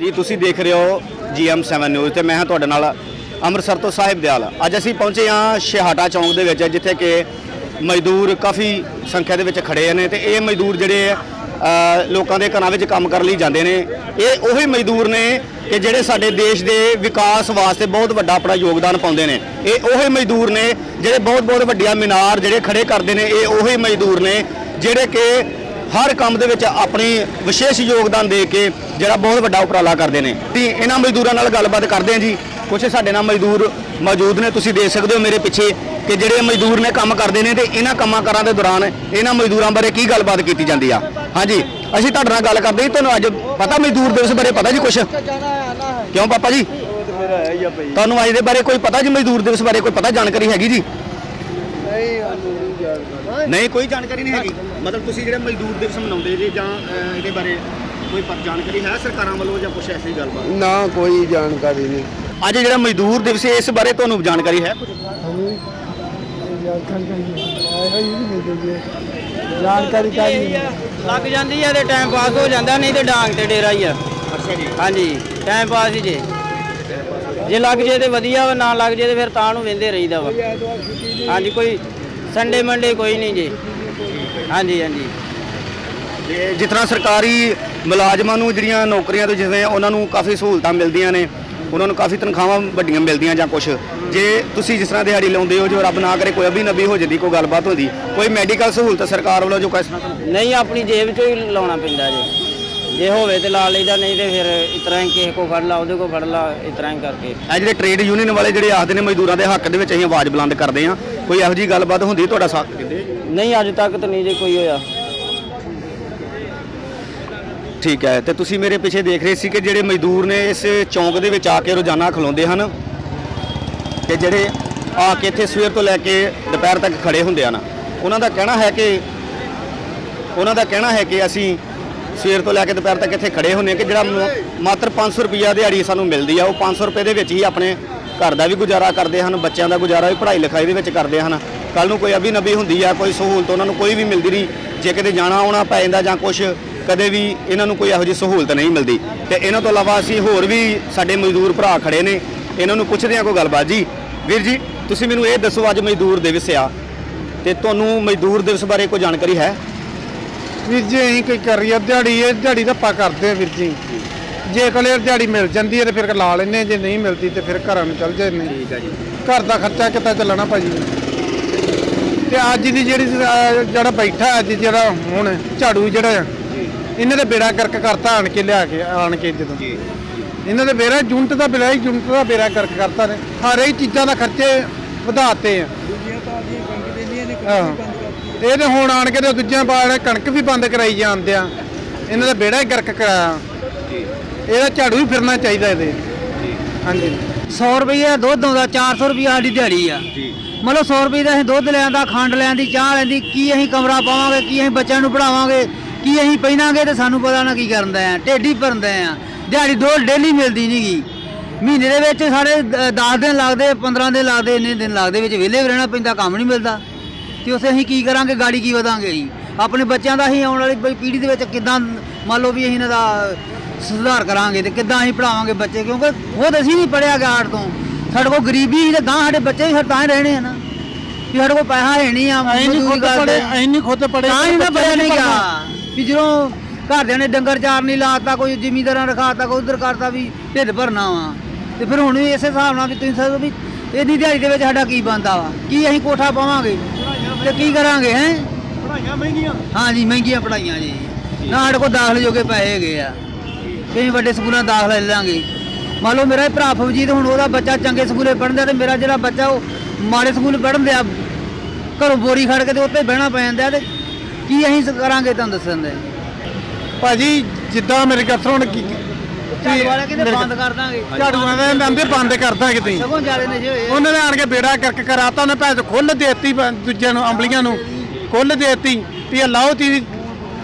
ਜੀ ਤੁਸੀਂ ਦੇਖ ਰਹੇ ਹੋ GM7 ਨਿਊਜ਼ ਤੇ ਮੈਂ ਹਾਂ ਤੁਹਾਡੇ ਨਾਲ ਅੰਮ੍ਰਿਤਸਰ ਤੋਂ ਸਾਹਿਬ ਦਿਆਲ। ਅੱਜ ਅਸੀਂ ਪਹੁੰਚੇ ਹਾਂ ਛਿਹਾਟਾ ਚੌਂਕ ਦੇ ਵਿੱਚ, ਜਿੱਥੇ ਕਿ ਮਜ਼ਦੂਰ ਕਾਫੀ ਸੰਖਿਆ ਦੇ ਵਿੱਚ ਖੜੇ ਨੇ ਤੇ ਇਹ ਮਜ਼ਦੂਰ ਜਿਹੜੇ ਲੋਕਾਂ ਦੇ ਘਰਾਂ ਵਿੱਚ ਕੰਮ ਕਰਨ ਲਈ ਜਾਂਦੇ ਨੇ। ਇਹ ਉਹੀ ਮਜ਼ਦੂਰ ਨੇ ਕਿ ਜਿਹੜੇ ਸਾਡੇ ਦੇਸ਼ ਦੇ ਵਿਕਾਸ ਵਾਸਤੇ ਬਹੁਤ ਵੱਡਾ ਆਪਣਾ ਯੋਗਦਾਨ ਪਾਉਂਦੇ ਨੇ। ਇਹ ਉਹੀ ਮਜ਼ਦੂਰ ਨੇ ਜਿਹੜੇ ਬਹੁਤ ਬਹੁਤ ਵੱਡੀਆਂ ਮੀਨਾਰ ਜਿਹੜੇ ਖੜੇ ਕਰਦੇ ਨੇ, ਇਹ ਉਹੀ ਮਜ਼ਦੂਰ ਨੇ ਜਿਹੜੇ ਕਿ ਹਰ ਕੰਮ ਦੇ ਵਿੱਚ ਆਪਣੀ ਵਿਸ਼ੇਸ਼ ਯੋਗਦਾਨ ਦੇ ਕੇ ਜਿਹੜਾ ਬਹੁਤ ਵੱਡਾ ਉਪਰਾਲਾ ਕਰਦੇ ਨੇ। ਤੇ ਇਹਨਾਂ ਮਜ਼ਦੂਰਾਂ ਨਾਲ ਗੱਲਬਾਤ ਕਰਦੇ ਹਾਂ ਜੀ। ਕੁਝ ਸਾਡੇ ਨਾਲ ਮਜ਼ਦੂਰ ਮੌਜੂਦ ਨੇ, ਤੁਸੀਂ ਦੇਖ ਸਕਦੇ ਹੋ ਮੇਰੇ ਪਿੱਛੇ ਕਿ ਜਿਹੜੇ ਮਜ਼ਦੂਰ ਨੇ ਕੰਮ ਕਰਦੇ ਨੇ ਤੇ ਇਹਨਾਂ ਕੰਮਾਂ ਕਾਰਾਂ ਦੇ ਦੌਰਾਨ ਇਹਨਾਂ ਮਜ਼ਦੂਰਾਂ ਬਾਰੇ ਕੀ ਗੱਲਬਾਤ ਕੀਤੀ ਜਾਂਦੀ ਆ। ਹਾਂਜੀ, ਅਸੀਂ ਤੁਹਾਡੇ ਨਾਲ ਗੱਲ ਕਰਦੇ ਹਾਂ। ਤੁਹਾਨੂੰ ਅੱਜ ਪਤਾ ਮਜ਼ਦੂਰ ਦਿਵਸ ਬਾਰੇ ਪਤਾ ਜੀ ਕੁਝ ਕਿਉਂ ਪਾਪਾ ਜੀ? ਤੁਹਾਨੂੰ ਅੱਜ ਦੇ ਬਾਰੇ ਕੋਈ ਪਤਾ ਜੀ ਮਜ਼ਦੂਰ ਦਿਵਸ ਬਾਰੇ ਕੋਈ ਪਤਾ ਜਾਣਕਾਰੀ ਹੈਗੀ ਜੀ? ਨਹੀਂ ਕੋਈ ਜਾਣਕਾਰੀ ਨਹੀਂ ਹੈਗੀ। ਮਤਲਬ ਤੁਸੀਂ ਜਿਹੜੇ ਮਜ਼ਦੂਰ ਦਿਵਸ ਮਨਾਉਂਦੇ ਜੀ ਜਾਂ ਅਹ, ਇਹਦੇ ਬਾਰੇ ਕੋਈ ਪ- ਜਾਣਕਾਰੀ ਹੈ ਸਰਕਾਰਾਂ ਵੱਲੋਂ ਜਾਂ ਕੁਝ ਐਸੀ ਗੱਲਬਾਤ? ਨਾ ਕੋਈ ਜਾਣਕਾਰੀ ਨਹੀਂ। ਅੱਜ ਜਿਹੜਾ ਮਜ਼ਦੂਰ ਦਿਵਸ ਹੈ ਇਸ ਬਾਰੇ ਤੁਹਾਨੂੰ ਜਾਣਕਾਰੀ ਹੈ? ਕੁਝ ਜਾਣਕਾਰੀ ਕਾਹਦੀ ਲੱਗ ਜਾਂਦੀ ਆ ਤੇ ਟਾਈਮ ਪਾਸ ਹੋ ਜਾਂਦਾ ਨਹੀਂ ਤੇ ਡਾਂਗ ਤੇ ਡੇਰਾ ਹੀ ਆ। ਅੱਛਾ ਜੀ। ਹਾਂਜੀ ਟਾਈਮ ਪਾਸ ਹੀ ਜੇ। ਜੇ ਲੱਗ ਜੇ ਤੇ ਵਧੀਆ ਵਾ ਨਾ ਲੱਗ ਜੇ ਤੇ ਫਿਰ ਤਾਂ ਨੂੰ ਵੇਂਦੇ ਰਹੀਦਾ ਵਾ। ਹਾਂਜੀ ਕੋਈ ਸੰਡੇ ਮੰਡੇ ਕੋਈ ਨਹੀਂ ਜੀ। ਹਾਂਜੀ ਹਾਂਜੀ। ਤੇ ਜਿਸ ਤਰ੍ਹਾਂ ਸਰਕਾਰੀ ਮੁਲਾਜ਼ਮਾਂ ਨੂੰ ਜਿਹੜੀਆਂ ਨੌਕਰੀਆਂ ਤੋਂ ਜਿਵੇਂ ਉਹਨਾਂ ਨੂੰ ਕਾਫੀ ਸਹੂਲਤਾਂ ਮਿਲਦੀਆਂ ਨੇ ਉਹਨਾਂ ਨੂੰ ਕਾਫੀ ਤਨਖਾਹਾਂ ਵੱਡੀਆਂ ਮਿਲਦੀਆਂ ਜਾਂ ਕੁਝ ਜੇ ਤੁਸੀਂ ਜਿਸ ਤਰ੍ਹਾਂ ਦਿਹਾੜੀ ਲਾਉਂਦੇ ਹੋ ਜੋ ਰੱਬ ਨਾ ਕਰੇ ਕੋਈ ਅਭੀ ਨਬੀ ਹੋ ਜਾਂਦੀ ਕੋਈ ਗੱਲਬਾਤ ਹੁੰਦੀ ਕੋਈ ਮੈਡੀਕਲ ਸਹੂਲਤ ਸਰਕਾਰ ਵੱਲੋਂ ਜੋ ਕਿਸ ਤਰ੍ਹਾਂ ਨਹੀਂ ਆਪਣੀ ਜੇਬ ਚੋਂ ਹੀ ਲਾਉਣਾ ਪੈਂਦਾ ਜੀ। ਜੇ ਹੋਵੇ ਤੇ ਲਾ ਲਈਦਾ ਨਹੀਂ ਤੇ ਫਿਰ ਇਸ ਤਰ੍ਹਾਂ ਹੀ ਕਿਸੇ ਕੋ ਫੜ ਲਾ ਉਹਦੇ ਕੋ ਫੜ ਲਾ ਇਸ ਤਰ੍ਹਾਂ ਹੀ ਕਰਕੇ। ਇਹ ਜਿਹੜੇ ਟ੍ਰੇਡ ਯੂਨੀਅਨ ਵਾਲੇ ਜਿਹੜੇ ਆਖਦੇ ਨੇ ਮਜ਼ਦੂਰਾਂ ਦੇ ਹੱਕ ਦੇ ਵਿੱਚ ਅਸੀਂ ਆਵਾਜ਼ ਬੁਲੰਦ ਕਰਦੇ ਹਾਂ। ਕੋਈ ਇਹੋ ਜੀ ਗੱਲਬਾਤ ਹੁੰਦੀ ਤੁਹਾਡਾ ਸਾਥ ਦਿੰਦੇ? ਨਹੀਂ ਅੱਜ ਤੱਕ ਤਾਂ ਨਹੀਂ ਜੇ ਕੋਈ ਹੋਇਆ। ਠੀਕ ਹੈ ਤੇ ਤੁਸੀਂ ਮੇਰੇ ਪਿੱਛੇ ਦੇਖ ਰਹੇ ਸੀ ਕਿ ਜਿਹੜੇ ਮਜ਼ਦੂਰ ਨੇ ਇਸ ਚੌਂਕ ਦੇ ਵਿੱਚ ਆ ਕੇ ਰੋਜ਼ਾਨਾ ਖਲੋਂਦੇ ਹਨ ਤੇ ਜਿਹੜੇ ਆ ਕੇ ਇੱਥੇ ਸਵੇਰ ਤੋਂ ਲੈ ਕੇ ਦੁਪਹਿਰ ਤੱਕ ਖੜੇ ਹੁੰਦੇ ਹਨ। ਉਹਨਾਂ ਦਾ ਕਹਿਣਾ ਹੈ ਕਿ ਉਹਨਾਂ ਦਾ ਕਹਿਣਾ ਹੈ ਕਿ ਅਸੀਂ ਸਵੇਰ ਤੋਂ ਲੈ ਕੇ ਦੁਪਹਿਰ ਤੱਕ ਇੱਥੇ ਖੜੇ ਹੁੰਦੇ ਕਿ ਜਿਹੜਾ ਮ- ਮਾਤਰ 500 ਰੁਪਈਆ ਦਿਹਾੜੀ ਸਾਨੂੰ ਮਿਲਦੀ ਆ, ਉਹ 500 ਰੁਪਏ ਦੇ ਵਿੱਚ ਹੀ ਆਪਣੇ ਘਰ ਦਾ ਵੀ ਗੁਜ਼ਾਰਾ ਕਰਦੇ ਹਨ, ਬੱਚਿਆਂ ਦਾ ਗੁਜ਼ਾਰਾ ਵੀ, ਪੜ੍ਹਾਈ ਲਿਖਾਈ ਦੇ ਵਿੱਚ ਕਰਦੇ ਹਨ। ਕੱਲ ਨੂੰ ਕੋਈ ਅਭੀ ਨਬੀ ਹੁੰਦੀ ਆ, ਕੋਈ ਸਹੂਲਤ ਉਹਨਾਂ ਨੂੰ ਕੋਈ ਵੀ ਮਿਲਦੀ ਨਹੀਂ, ਜੇ ਕਿਤੇ ਜਾਣਾ ਆਉਣਾ ਪੈ ਜਾਂਦਾ ਜਾਂ ਕੁਝ ਕਦੇ ਵੀ ਇਹਨਾਂ ਨੂੰ ਕੋਈ ਇਹੋ ਜਿਹੀ ਸਹੂਲਤ ਨਹੀਂ ਮਿਲਦੀ। ਤੇ ਇਹਨਾਂ ਤੋਂ ਇਲਾਵਾ ਅਸੀਂ ਹੋਰ ਵੀ ਸਾਡੇ ਮਜ਼ਦੂਰ ਭਰਾ ਖੜੇ ਨੇ, ਇਹਨਾਂ ਨੂੰ ਪੁੱਛਦੇ ਹਾਂ ਕੋਈ ਗੱਲਬਾਤ। ਜੀ, ਵੀਰ ਜੀ, ਤੁਸੀਂ ਮੈਨੂੰ ਇਹ ਦੱਸੋ ਅੱਜ ਮਜ਼ਦੂਰ ਦਿਵਸ ਆ, ਤੇ ਤੁਹਾਨੂੰ ਮਜ਼ਦੂਰ ਦਿਵਸ ਬਾਰੇ ਕੋਈ ਜਾਣਕਾਰੀ ਹੈ? ਵੀਰ ਜੀ ਅਸੀਂ ਕੋਈ ਕਰੀਏ ਦਿਹਾੜੀ ਇਹ ਦਿਹਾੜੀ ਤਾਂ ਆਪਾਂ ਕਰਦੇ ਆ ਵੀਰ ਜੀ। ਜੇ ਕੋਲੇ ਦਿਹਾੜੀ ਮਿਲ ਜਾਂਦੀ ਹੈ ਤੇ ਫਿਰ ਲਾ ਲੈਨੇ ਆ, ਜੇ ਨਹੀਂ ਮਿਲਦੀ ਤੇ ਫਿਰ ਘਰਾਂ ਨੂੰ ਚੱਲ ਜਾਂਦੇ ਠੀਕ ਹੈ ਜੀ। ਘਰ ਦਾ ਖਰਚਾ ਕਿੱਦਾਂ ਚੱਲਣਾ ਭਾਜੀ? ਤੇ ਅੱਜ ਦੀ ਜਿਹੜੀ ਅਹ, ਜਿਹੜਾ ਬੈਠਾ ਅੱਜ ਜਿਹੜਾ ਹੁਣ ਝਾੜੂ ਜਿਹੜਾ ਆ ਇਹਨੇ ਤੇ ਬੇੜਾ ਕਰਕ ਕਰਤਾ ਆਣ ਕੇ ਲਿਆ ਕੇ ਆਣ ਕੇ ਜਦੋਂ। ਜੀ ਇਹਨਾਂ ਦੇ ਬੇੜਾ ਯੂਨਿਟ ਦਾ ਬਿਲਾ ਹੀ ਯੂਨਿਟ ਦਾ ਬੇੜਾ ਕਰਕ ਕਰਤਾ ਨੇ। ਸਾਰੇ ਹੀ ਚੀਜ਼ਾਂ ਦਾ ਖਰਚੇ ਵਧਾਤੇ ਆ। ਆਹੋ। ਤੇ ਇਹ ਤੇ ਹੁਣ ਆਣ ਕੇ ਤੇ ਦੂਜਿਆਂ ਬਾੜ ਕਣਕ ਵੀ ਬੰਦ ਕਰਾਈ ਜਾਂਦੇ ਆ। ਇਹਨਾਂ ਦਾ ਬੇੜਾ ਹੀ ਗਰਕ ਕਰਾਇਆ। ਇਹਦਾ ਝਾੜੂ ਵੀ ਫਿਰਨਾ ਚਾਹੀਦਾ ਇਹਦੇ। ਹਾਂਜੀ। 100 ਰੁਪਏ ਦੁੱਧ ਆਉਂਦਾ 400 ਰੁਪਏ ਸਾਡੀ ਦਿਹਾੜੀ ਆ। ਜੀ। ਮਤਲਬ 100 ਰੁਪਏ ਦਾ ਅਸੀਂ ਦੁੱਧ ਲਿਆਂਦਾ ਖੰਡ ਲਿਆਂਦੀ ਚਾਹ ਲੈਂਦੀ ਕੀ ਅਸੀਂ ਕਮਰਾ ਪਾਵਾਂਗੇ ਕੀ ਅਸੀਂ ਬੱਚਿਆਂ ਨੂੰ ਪੜਾਵਾਂਗੇ ਕੀ ਅਸੀਂ ਪਹਿਨਾਂਗੇ ਤੇ ਸਾਨੂੰ ਪਤਾ ਨਾ ਕੀ ਕਰਦਾ ਆ। ਢੇਡੀ ਭਰਦੇ ਆ। ਦਿਹਾੜੀ ਦੋ ਡੇਲੀ ਮਿਲਦੀ ਨਹੀਂਗੀ ਮਹੀਨੇ ਦੇ ਵਿੱਚ ਸਾਰੇ 10 ਦਿਨ ਲੱਗਦੇ 15 ਦਿਨ ਲੱਗਦੇ ਇੰਨੇ ਦਿਨ ਲੱਗਦੇ ਵਿੱਚ ਵਿਹਲੇ ਵੀ ਰਹਿਣਾ ਪੈਂਦਾ ਕੰਮ ਨਹੀਂ ਮਿਲਦਾ। ਤੇ ਉਸੇ ਅਸੀਂ ਕੀ ਕਰਾਂਗੇ? ਗਾੜੀ ਕੀ ਵਧਾਂਗੇ ਜੀ? ਆਪਣੇ ਬੱਚਿਆਂ ਦਾ ਅਸੀਂ ਆਉਣ ਵਾਲੀ ਪੀੜ੍ਹੀ ਦੇ ਵਿੱਚ ਕਿੱਦਾਂ ਮੰਨ ਲਓ ਵੀ ਅਸੀਂ ਇਹਨਾਂ ਦਾ ਸੁਧਾਰ ਕਰਾਂਗੇ ਤੇ ਕਿੱਦਾਂ ਅਸੀਂ ਪੜਾਵਾਂਗੇ ਬੱਚੇ? ਕਿਉਂਕਿ ਖੁਦ ਅਸੀਂ ਨਹੀਂ ਪੜਿਆ ਗਾੜ ਤੋਂ। ਸਾਡੇ ਕੋਲ ਗਰੀਬੀ ਤੇ ਗਾਂ ਸਾਡੇ ਬੱਚੇ ਫਿਰ ਤਾਂ ਹੀ ਰਹਿਣੇ ਆ ਨਾ। ਵੀ ਸਾਡੇ ਕੋਲ ਪੈਸਾ ਹੈ ਨਹੀਂ ਆ। ਐਨੀ ਖੁਦ ਪੜੇ ਤਾਂ ਹੀ ਨਾ ਪੜਿਆ ਨਹੀਂ ਗਿਆ ਵੀ ਜਦੋਂ ਘਰਦਿਆਂ ਨੇ ਡੰਗਰ ਚਾਰ ਨਹੀਂ ਲਾਤਾ ਕੋਈ ਜ਼ਿਮੀਂਦਾਰਾਂ ਰਖਾਤਾ ਕੋਈ ਉਧਰ ਕਰਤਾ ਵੀ ਢਿੱਡ ਭਰਨਾ ਵਾ। ਤੇ ਫਿਰ ਹੁਣ ਵੀ ਇਸੇ ਹਿਸਾਬ ਨਾਲ ਵੀ ਤੁਸੀਂ ਸਮਝੋ ਵੀ ਇਹਦੀ ਦਿਹਾੜੀ ਦੇ ਵਿੱਚ ਸਾਡਾ ਕੀ ਬਣਦਾ ਵਾ? ਕੀ ਅਸੀਂ ਕੋਠਾ ਪਾਵਾਂਗੇ? ਤੇ ਕੀ ਕਰਾਂਗੇ ਹੈ? ਪੜਾਈਆਂ ਮਹਿੰਗੀਆਂ। ਹਾਂਜੀ ਮਹਿੰਗੀਆਂ ਪੜਾਈਆਂ ਜੀ। ਨਾ ਸਾਡੇ ਕੋਲ ਦਾਖਲ ਜੋਗੇ ਪੈਸੇ ਹੈਗੇ ਆ। ਅਸੀਂ ਵੱਡੇ ਸਕੂਲਾਂ ਦਾਖਲਾ ਲੈ ਲਾਂਗੇ। ਮੰਨ ਲਓ ਮੇਰਾ ਭਰਾ ਫੌਜੀ ਤੇ ਹੁਣ ਉਹਦਾ ਬੱਚਾ ਚੰਗੇ ਸਕੂਲੇ ਪੜ੍ਹਦਾ ਤੇ ਮੇਰਾ ਜਿਹੜਾ ਬੱਚਾ ਉਹ ਮਾੜੇ ਸਕੂਲ ਪੜ੍ਹਨ ਦਿਆ ਘਰੋਂ ਬੋਰੀ ਖੜ ਕੇ ਤੇ ਉੱਤੇ ਬਹਿਣਾ ਪੈ ਜਾਂਦਾ ਤੇ ਕੀ ਅਸੀਂ ਕਰਾਂਗੇ ਤੁਹਾਨੂੰ ਦੱਸਣ ਦੇ? ਭਾਜੀ ਜਿੱਦਾਂ ਮੇਰੇ ਕਥਰ ਹੁਣ ਕੀ ਝਾੜੂ ਵਾਲੇ ਕਹਿੰਦੇ ਬੰਦ ਕਰ ਦਾਂਗੇ। ਝਾੜੂਆਂ ਦੇ ਦੰਦੇ ਬੰਦ ਕਰਦਾ ਕਿਤੇ ਸਗੋਂ ਜਿਆਦੇ ਨਸ਼ੇ ਹੋਏ ਆ। ਉਹਨੇ ਨੇ ਆਣ ਕੇ ਬੇੜਾ ਕਰਕ ਕਰਾਤਾ ਉਹਨੇ ਭੈਣ ਖੁੱਲ ਦੇਤੀ ਬ- ਦੂਜਿਆਂ ਨੂੰ ਅੰਬਲੀਆਂ ਨੂੰ। ਖੁੱਲ ਦੇਤੀ ਵੀ ਇਹ ਲਾਓ ਤੀ